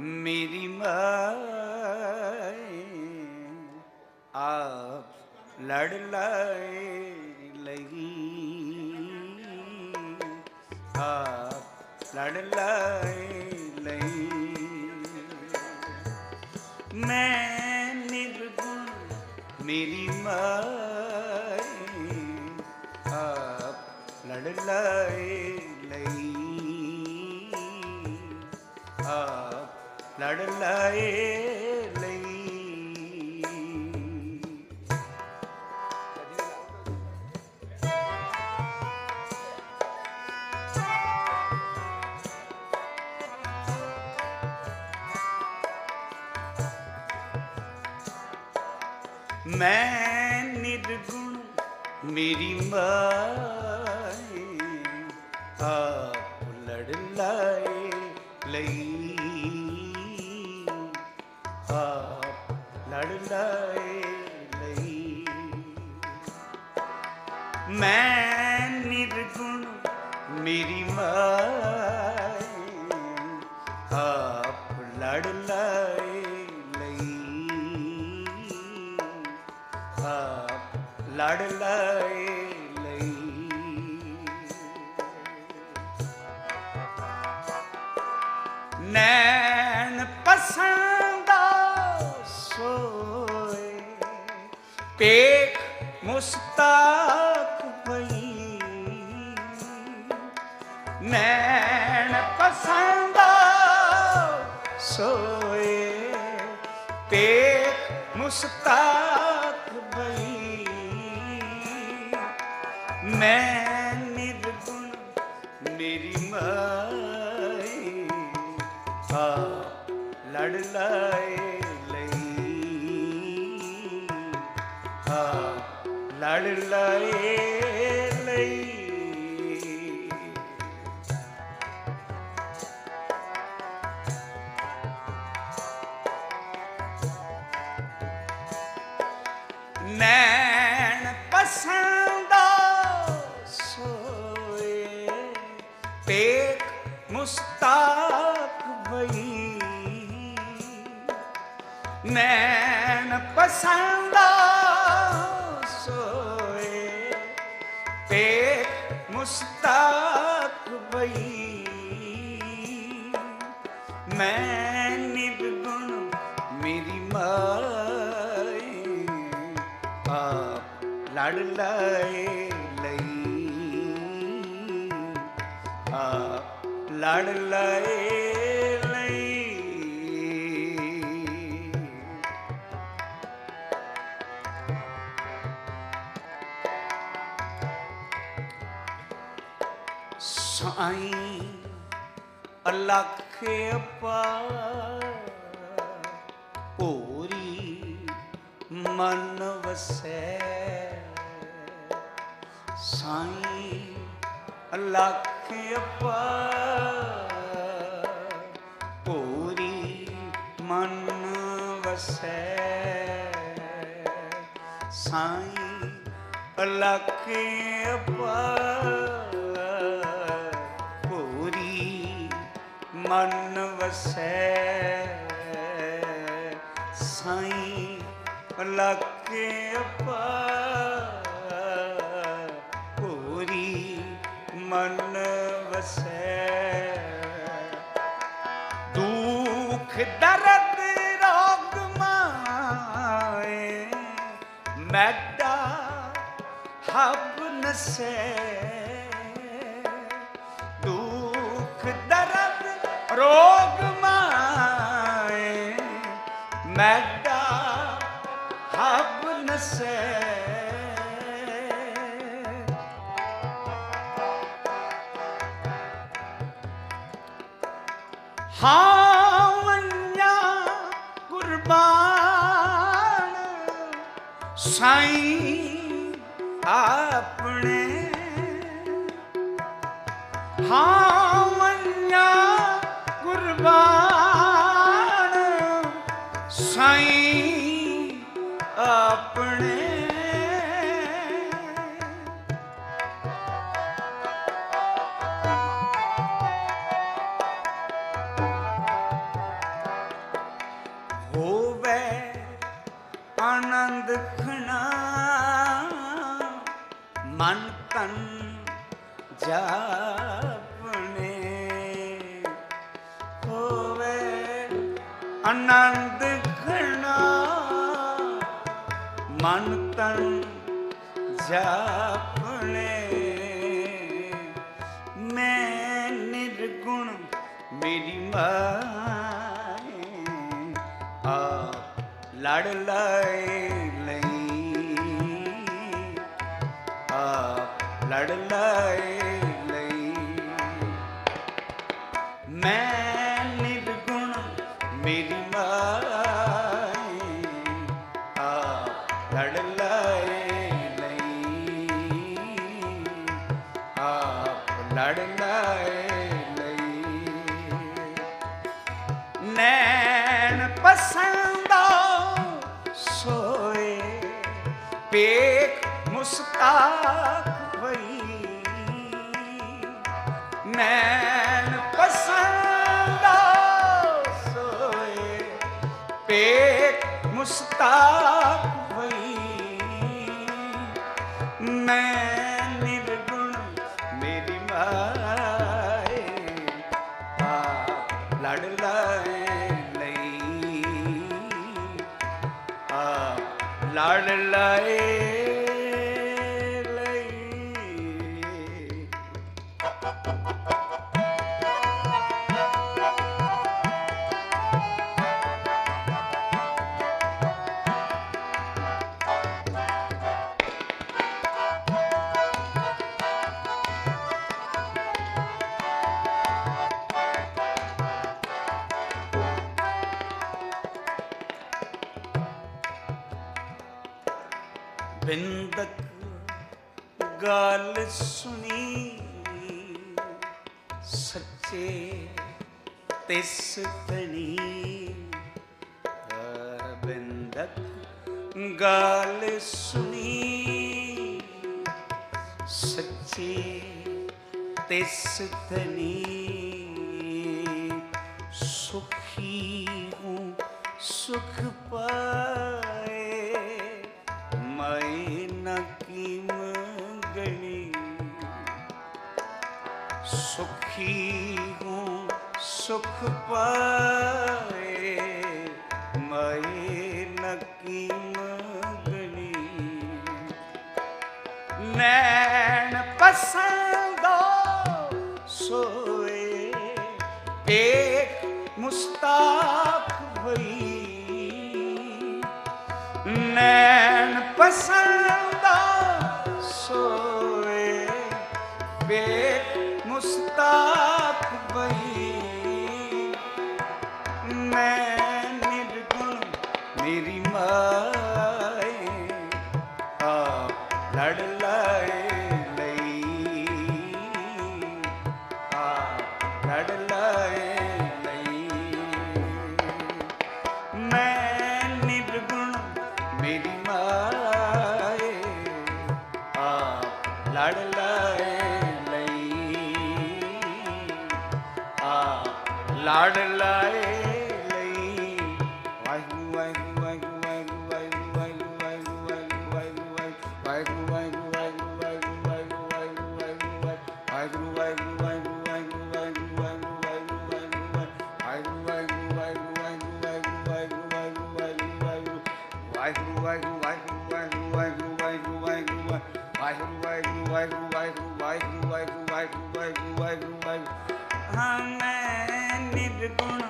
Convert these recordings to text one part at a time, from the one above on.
ਮੇਰੀ ਮਾਏ ਆਪ ਲੜ ਲਾਏ ਲਈ ਆਪ ਲੜ ਲਾਏ ਲਈ ਮੈਂ ਨਿਰਗੁਣ ਮੇਰੀ ਮਾਏ ਆਪ ਲੜ ਲਾਏ ਲਈ ਆਪ ਲੜ ਲਾਏ ਲਈ। ਮੈਂ ਨਿਰਗੁਣ ਮੇਰੀ ਮਾਏ ਆਪ ਲੜ ਲਾਏ ਲਈ। ਲੜ ਲਾਏ ਲਈ ਮੈਂ ਨਿਰਗੁਣ ਮੇਰੀ ਮਾਏ ਆਪ ਲੜ ਲਾਏ ਲਈ ਆਪ ਲੜ ਲਾਏ ਲਈ ਨੈਣ ਪੇਖ ਮੁਸਤਾਕ ਪਈ। ਨੈਣ ਪਸੰਦਾ ਸੋਏ। ਪੇਖ ਮੁਸਤਾਕ ਪਈ। ਮੈਂ ਨਿਰਗੁਣ ਮੇਰੀ ਮਾਈ ਆ ਲੜ ਲਾਏ। ਲਾਏ ਲਈ ਨੈਣ ਪਸੰਦਾ ਸੋਏ ਪੇਕ ਮੁਸਤਾਕ ਬਈ। ਨੈਣ ਪਸੰਦ ਆਪ ਲੜ ਲਾਏ ਲਈ ਆਪ ਲੜ ਲਾਏ ਲਈ ਸਾਈ ਅਲਖ ਅਪਾਰ ਮਨ ਵਸੈ ਸਾਈਂ ਅਲਖ ਅਪਾਰ ਹੋਰੀ ਮਨ ਵਸੈ। ਸਾਈਂ ਅਲਖ ਅਪਾਰ ਹੋਰੀ ਮਨ ਵਸੈ। ਸਾਈਂ ਅਲਖ ਅਪਾਰ ਮਨ ਵਸੈ। ਦੁਖ ਦਰਦ ਰੋਗ ਮਾਏ। ਮੈਡਾ ਹਬ ਨਸੈ। ਦੁਖ ਦਰਦ ਰੋਗ ਮਾਏ। ਮੈਡਾ ਹਬ ਨਸੈ। ਹਾਂ ਮੰਨਿਆ ਕੁਰਬਾਨ ਸਾਈਂ ਆਪਣੇ ਆਨੰਦ ਖਣਾ। ਮਨ ਤਨ ਜਾਪਣੇ। ਹੋਵੇ ਆਨੰਦ ਖਣਾ। ਮਨ ਤਨ ਜਾਪਣੇ। ਮੈਂ ਨਿਰਗੁਣ ਮੇਰੀ ਮਾਂ ਲੜ ਲਾਏ ਲਈ ਆ ਲੜ ਲਾਏ ਲਈ ਮੈਂ ਨਿਰਗੁਣ ਮੇਰੀ ਮਾਏ ਆ ਲੜ ਲਾਏ ਲਈ ਆਪ ਲੜ ਲਾਏ ਲਈ ਨੈਣ ਮੁਸਤਾਕ ਹੋਈ ਨੈਣ ਪਸੰਦਾ ਸੋਏ ਪੇਕ ਮੁਸਤਾਕ ਹੋਈ ਮੈਂ ਨਿਰਗੁਣ ਮੇਰੀ ਮਾਏ ਆ ਲੜ ਲੈ ਲਈ ਆ ਲੜ ਲਾਏ ਬਿੰਦਕ ਗੱਲ ਸੁਣੀ। ਸੱਚੇ ਤਿਸ ਤਣੀ ਬਿੰਦਕ ਗੱਲ ਸੁਣੀ। ਸੱਚੇ ਤਿਸ ਤਨੀ ਸੁਖੀ ਹੂੰ ਸੁਖ ਪਾਏ ਦੁਖ ਪਾਏ ਮਈ ਨਕੀ ਮਗਣੀ ਨੈਣ ਪਸੰਦੋ ਸੋਏ ਦੇਖ ਮੁਸਤਾਫ ਭਈ ਨੈਣ ਪਸੰਦ ਮੇਰੀ ਮਾਂ। ਨਿਰਗੁਣ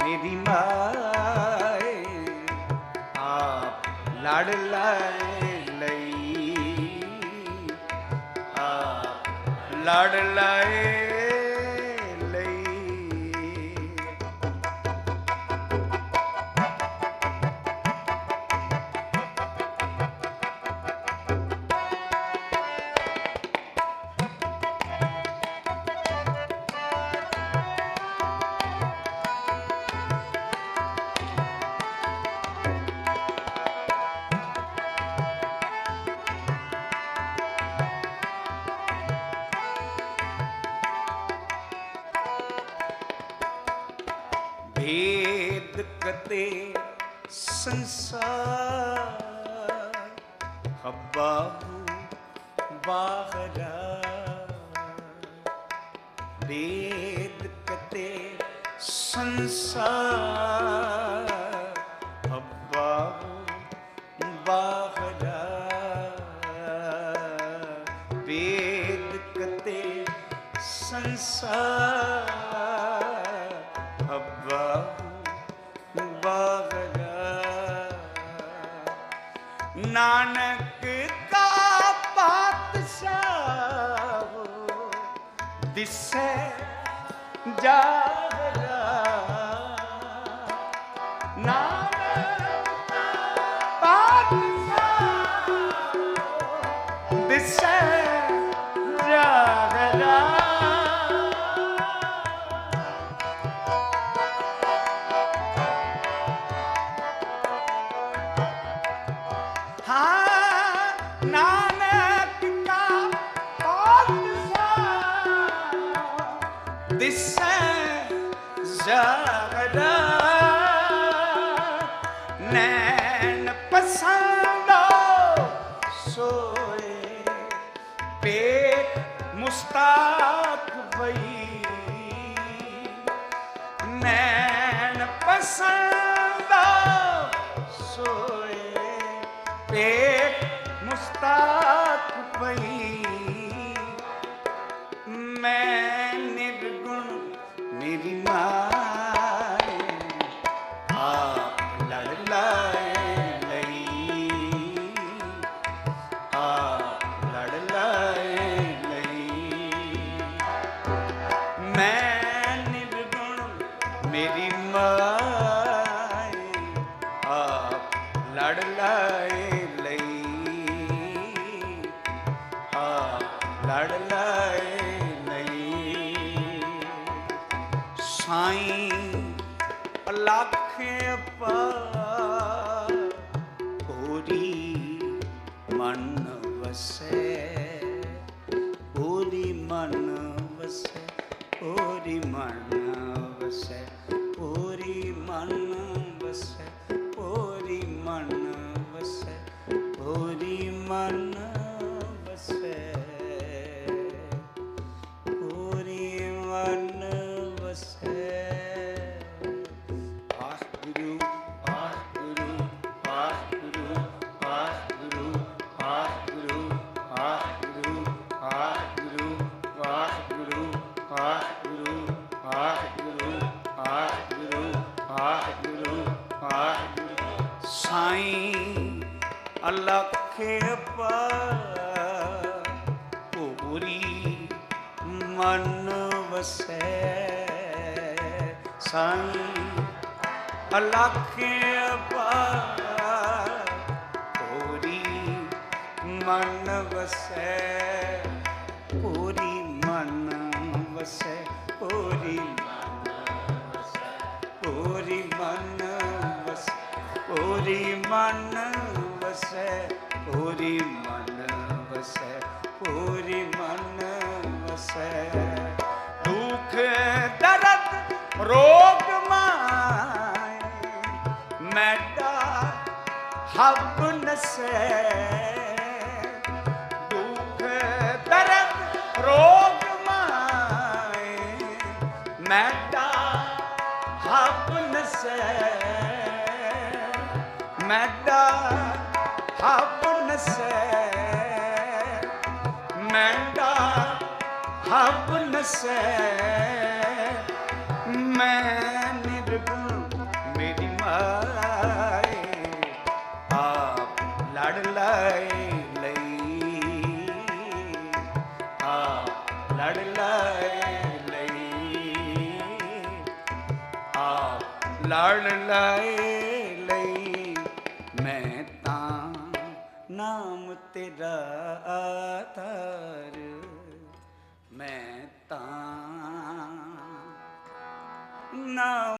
ਮੇਰੀ ਮਾਏ ਆਪ ਲੜ ਲਾਏ ਲਈ ਆਪ ਲੜ ਲਾਏ ਸੰਸਾਰ ਹੱਬਾਹੂ ਬਾਹਰਾ ਵੇਦ ਕਤੇ ਸੰਸਾਰ ਅੱਬਾ ਬਾਹਰਾ ਵੇਦ ਕਤੇ ਸੰਸਾਰ 자. ਮੇਰੀ ਮਾਏ, ਆਪ ਲੜ ਲਾਏ ਲਈ। ਆਪ ਲੜ ਲਾਏ ਲਈ। ਸਾਈਂ ਅਲੱਖੇ ਪਾਰ ਹੋਰੀ ਮਨ ਵਸੈ ਹੋਰੀ ਮਨ ਵਸੈ ਹੋਰੀ ਮਨ ਅਲਖੇ ਪਾਰ ਪੂਰੀ ਮਨ ਵਸੈ। ਸਾਈਂ ਅਲਖੇ ਪਾਰ ਪੂਰੀ ਮਨ ਵਸੈ। ਪੂਰੀ ਮਨ ਵਸੈ, ਪੂਰੀ ਮਨ ਪੂਰੀ ਮਨ ਵਸੈ, ਪੂਰੀ ਮਨ વસે પૂરી મન વસે પૂરી મન વસે દુઃખ દરદ રોગ માં મેટા હબ નસે ਹੱਬ ਮੈਂ ਨਿਰਗੁਣ ਮੇਰੀ ਮਾਏ, ਆਪ ਲੜ ਲਾਏ ਲਈ, ਆਪ ਲੜ ਲਾਏ ਲਈ, ਆਪ ਲੜ ਲਾਏ ਲਈ, ਮੈਂ ਤਾਂ ਨਾਮ ਤੇਰਾ ਆਧਾਰ, ਮੈਂ তা না